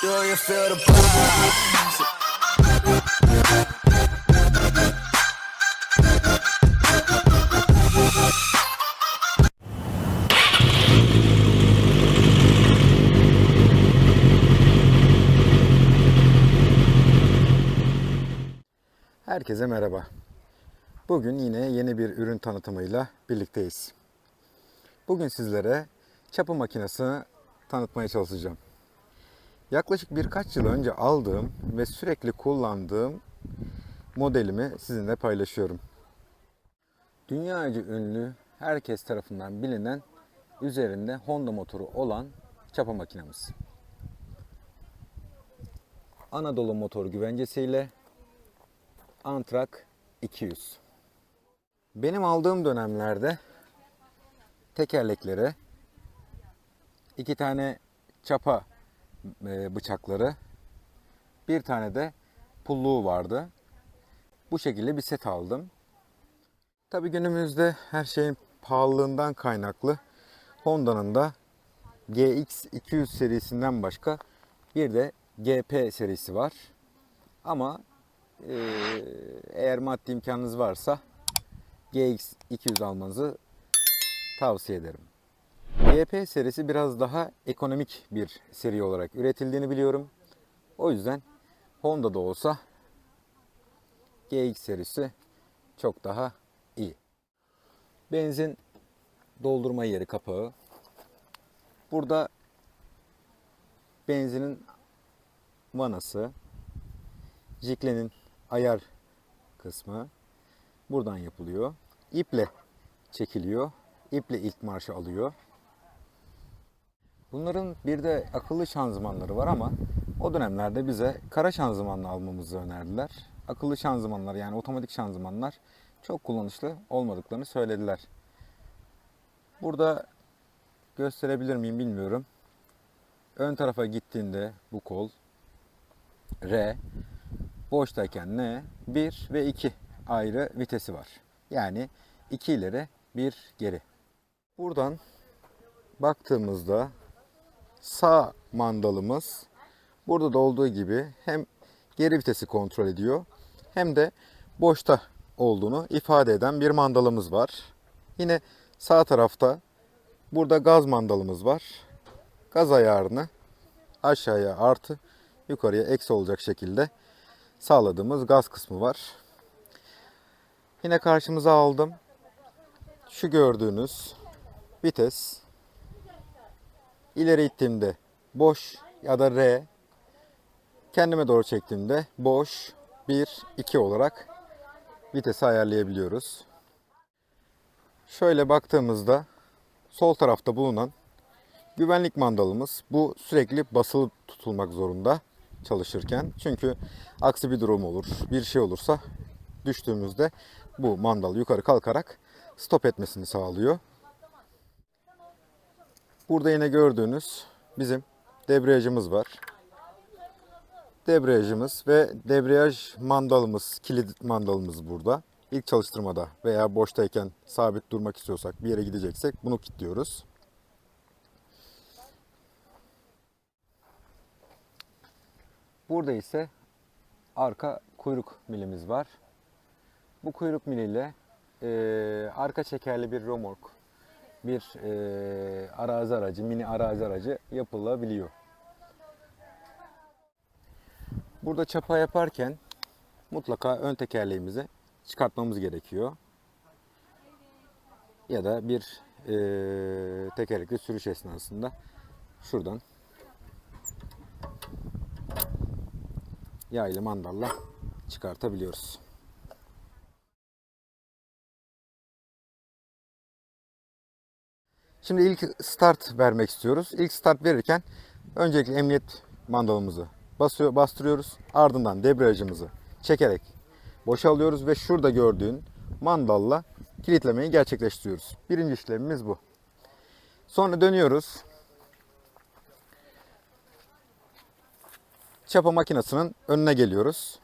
Do you feel the vibes? Herkese merhaba. Bugün yine yeni bir ürün tanıtımıyla birlikteyiz. Bugün sizlere çapı makinesini tanıtmaya çalışacağım. Yaklaşık birkaç yıl önce aldığım ve sürekli kullandığım modelimi sizinle paylaşıyorum. Dünyaca ünlü, herkes tarafından bilinen, üzerinde Honda motoru olan çapa makinemiz. Anadolu motor güvencesiyle Antrak 200. Benim aldığım dönemlerde tekerleklere iki tane çapa bıçakları, bir tane de pulluğu vardı. Bu şekilde bir set aldım. Tabi günümüzde her şeyin pahalılığından kaynaklı Honda'nın da GX 200 serisinden başka bir de GP serisi var. Ama ee, eğer maddi imkanınız varsa GX 200 almanızı tavsiye ederim. GP serisi biraz daha ekonomik bir seri olarak üretildiğini biliyorum. O yüzden Honda'da olsa GX serisi çok daha iyi. Benzin doldurma yeri kapağı. Burada benzinin vanası, jiklenin ayar kısmı buradan yapılıyor. İple çekiliyor. İple ilk marşı alıyor. Bunların bir de akıllı şanzımanları var ama o dönemlerde bize kara şanzımanla almamızı önerdiler. Akıllı şanzımanlar yani otomatik şanzımanlar çok kullanışlı olmadıklarını söylediler. Burada gösterebilir miyim bilmiyorum. Ön tarafa gittiğinde bu kol R, boştayken N 1 ve 2 ayrı vitesi var. Yani 2 ileri 1 geri. Buradan baktığımızda sağ mandalımız burada da olduğu gibi hem geri vitesi kontrol ediyor hem de boşta olduğunu ifade eden bir mandalımız var. Yine sağ tarafta burada gaz mandalımız var. Gaz ayarını aşağıya artı yukarıya eksi olacak şekilde sağladığımız gaz kısmı var. Yine karşımıza aldım. Şu gördüğünüz vites ileri ittiğimde boş ya da R kendime doğru çektiğimde boş 1 2 olarak vitesi ayarlayabiliyoruz. Şöyle baktığımızda sol tarafta bulunan güvenlik mandalımız bu sürekli basılı tutulmak zorunda çalışırken. Çünkü aksi bir durum olur, bir şey olursa düştüğümüzde bu mandal yukarı kalkarak stop etmesini sağlıyor. Burada yine gördüğünüz bizim debriyajımız var. Debriyajımız ve debriyaj mandalımız, kilit mandalımız burada. İlk çalıştırmada veya boştayken sabit durmak istiyorsak, bir yere gideceksek bunu kilitliyoruz. Burada ise arka kuyruk milimiz var. Bu kuyruk miliyle e, arka çekerli bir romork, bir e, arazi aracı, mini arazi aracı yapılabiliyor. Burada çapa yaparken mutlaka ön tekerleğimizi çıkartmamız gerekiyor. Ya da bir e, tekerlekli sürüş esnasında şuradan yaylı mandalla çıkartabiliyoruz. Şimdi ilk start vermek istiyoruz. İlk start verirken öncelikle emniyet mandalımızı basıyor, bastırıyoruz. Ardından debriyajımızı çekerek boşalıyoruz ve şurada gördüğün mandalla kilitlemeyi gerçekleştiriyoruz. Birinci işlemimiz bu. Sonra dönüyoruz. çapa makinesinin önüne geliyoruz.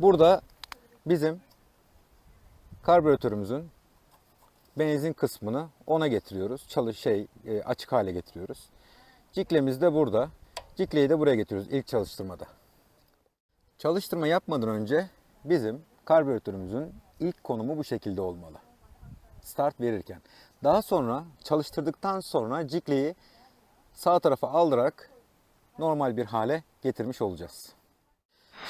Burada bizim karbüratörümüzün benzin kısmını ona getiriyoruz. Çalış şey e, açık hale getiriyoruz. Ciklemiz de burada. Cikleyi de buraya getiriyoruz ilk çalıştırmada. Çalıştırma yapmadan önce bizim karbüratörümüzün ilk konumu bu şekilde olmalı. Start verirken. Daha sonra çalıştırdıktan sonra cikleyi sağ tarafa aldırarak normal bir hale getirmiş olacağız.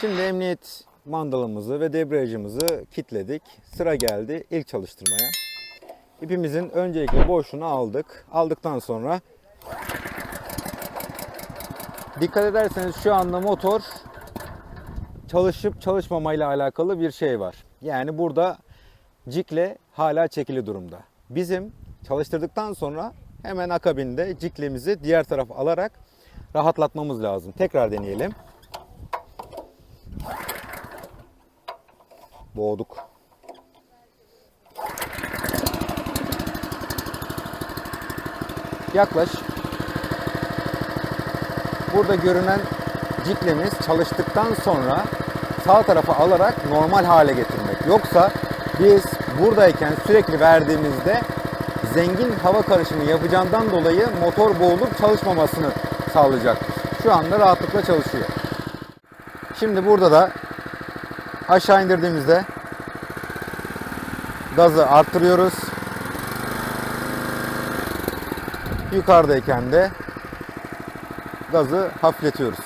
Şimdi emniyet mandalımızı ve debriyajımızı kilitledik. Sıra geldi ilk çalıştırmaya. İpimizin öncelikle boşluğunu aldık. Aldıktan sonra dikkat ederseniz şu anda motor çalışıp çalışmamayla alakalı bir şey var. Yani burada cikle hala çekili durumda. Bizim çalıştırdıktan sonra hemen akabinde ciklemizi diğer tarafa alarak rahatlatmamız lazım. Tekrar deneyelim. Boğduk. Yaklaş. Burada görünen ciklemiz çalıştıktan sonra sağ tarafa alarak normal hale getirmek. Yoksa biz buradayken sürekli verdiğimizde zengin hava karışımı yapacağından dolayı motor boğulup çalışmamasını sağlayacaktır. Şu anda rahatlıkla çalışıyor. Şimdi burada da aşağı indirdiğimizde gazı arttırıyoruz. Yukarıdayken de gazı hafifletiyoruz.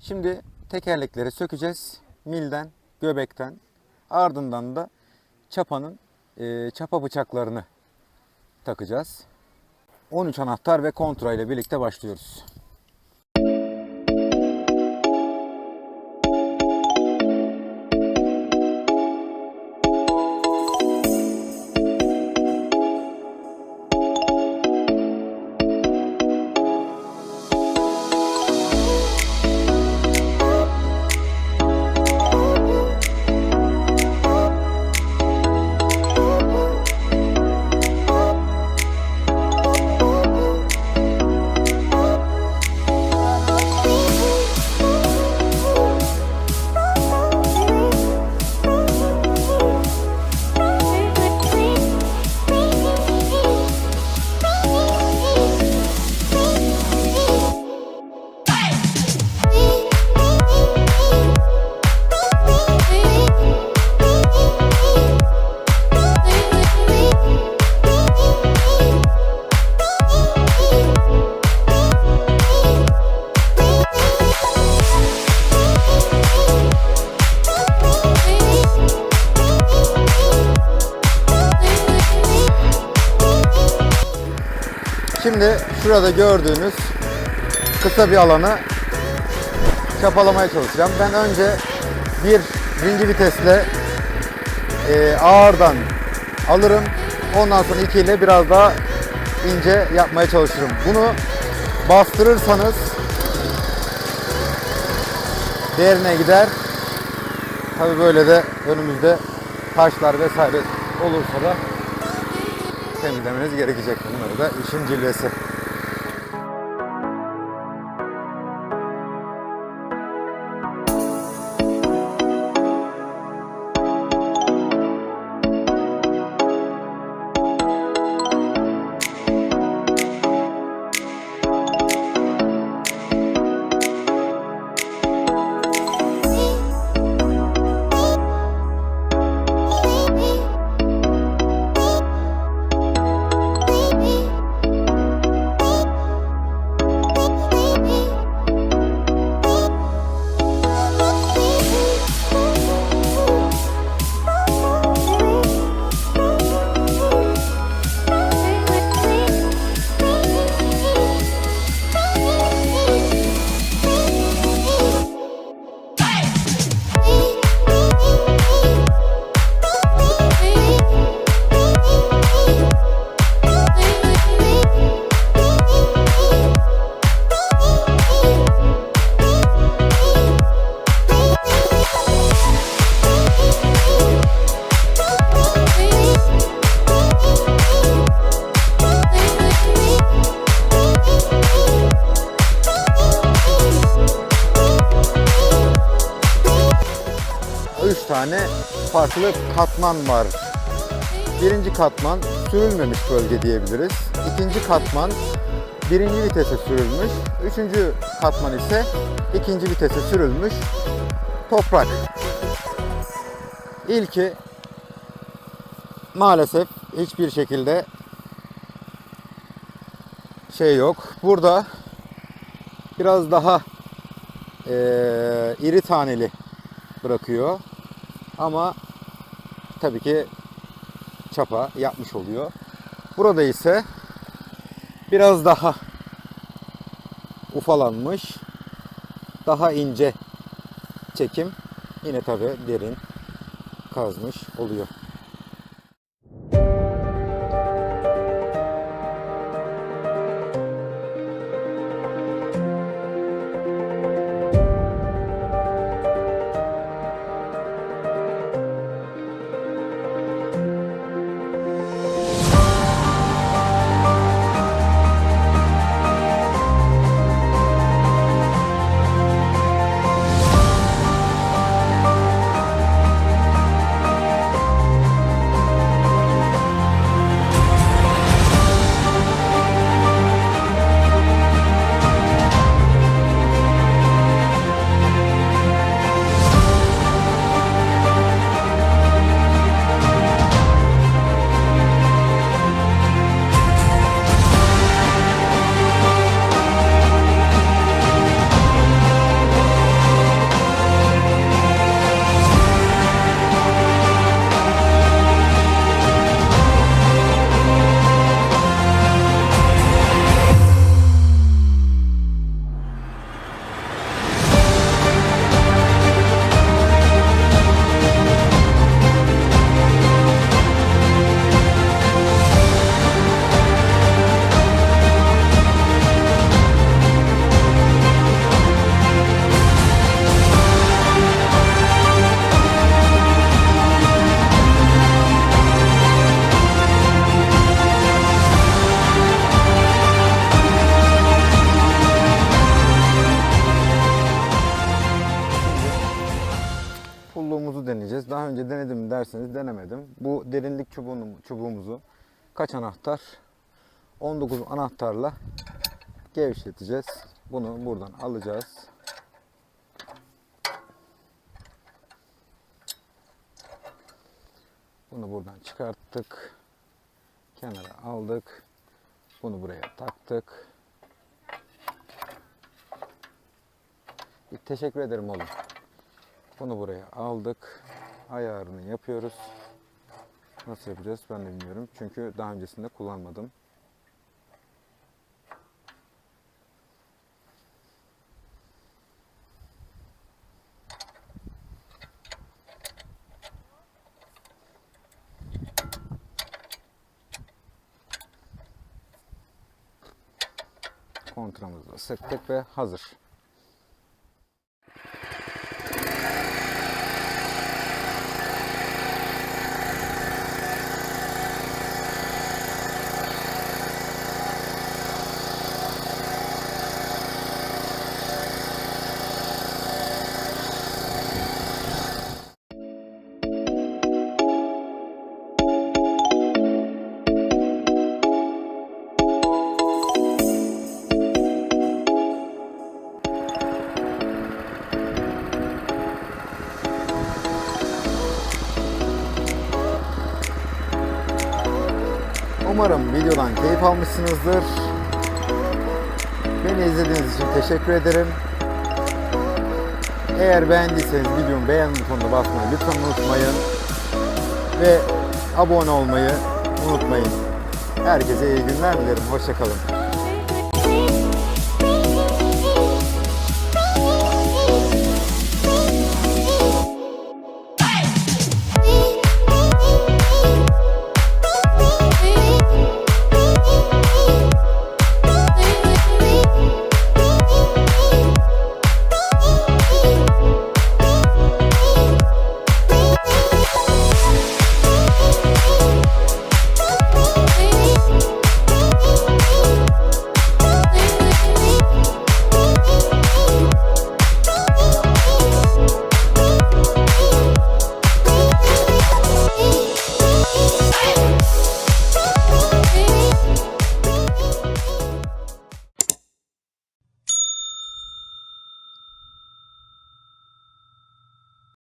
Şimdi tekerlekleri sökeceğiz. Milden, göbekten. Ardından da çapanın e, çapa bıçaklarını takacağız. 13 anahtar ve kontra ile birlikte başlıyoruz. Şimdi şurada gördüğünüz kısa bir alanı çapalamaya çalışacağım. Ben önce bir birinci vitesle e, ağırdan alırım. Ondan sonra iki ile biraz daha ince yapmaya çalışırım. Bunu bastırırsanız derine gider. Tabi böyle de önümüzde taşlar vesaire olursa da temizlemeniz gerekecek. Bunları da işin cilvesi. Tane farklı katman var. Birinci katman sürülmemiş bölge diyebiliriz. İkinci katman birinci vitese sürülmüş. Üçüncü katman ise ikinci vitese sürülmüş toprak. İlki maalesef hiçbir şekilde şey yok. Burada biraz daha eee, iri taneli bırakıyor. Ama tabii ki çapa yapmış oluyor. Burada ise biraz daha ufalanmış. Daha ince çekim. Yine tabii derin kazmış oluyor. Önce denedim mi derseniz denemedim. Bu derinlik çubuğunu, çubuğumuzu kaç anahtar? 19 anahtarla gevşeteceğiz. Bunu buradan alacağız. Bunu buradan çıkarttık. Kenara aldık. Bunu buraya taktık. Bir teşekkür ederim oğlum. Bunu buraya aldık. Ayarını yapıyoruz. Nasıl yapacağız ben de bilmiyorum. Çünkü daha öncesinde kullanmadım. Kontramızı sıktık ve hazır. Keyif almışsınızdır. Beni izlediğiniz için teşekkür ederim. Eğer beğendiyseniz videomu beğen butonuna basmayı lütfen unutmayın. Ve abone olmayı unutmayın. Herkese iyi günler dilerim. Hoşçakalın.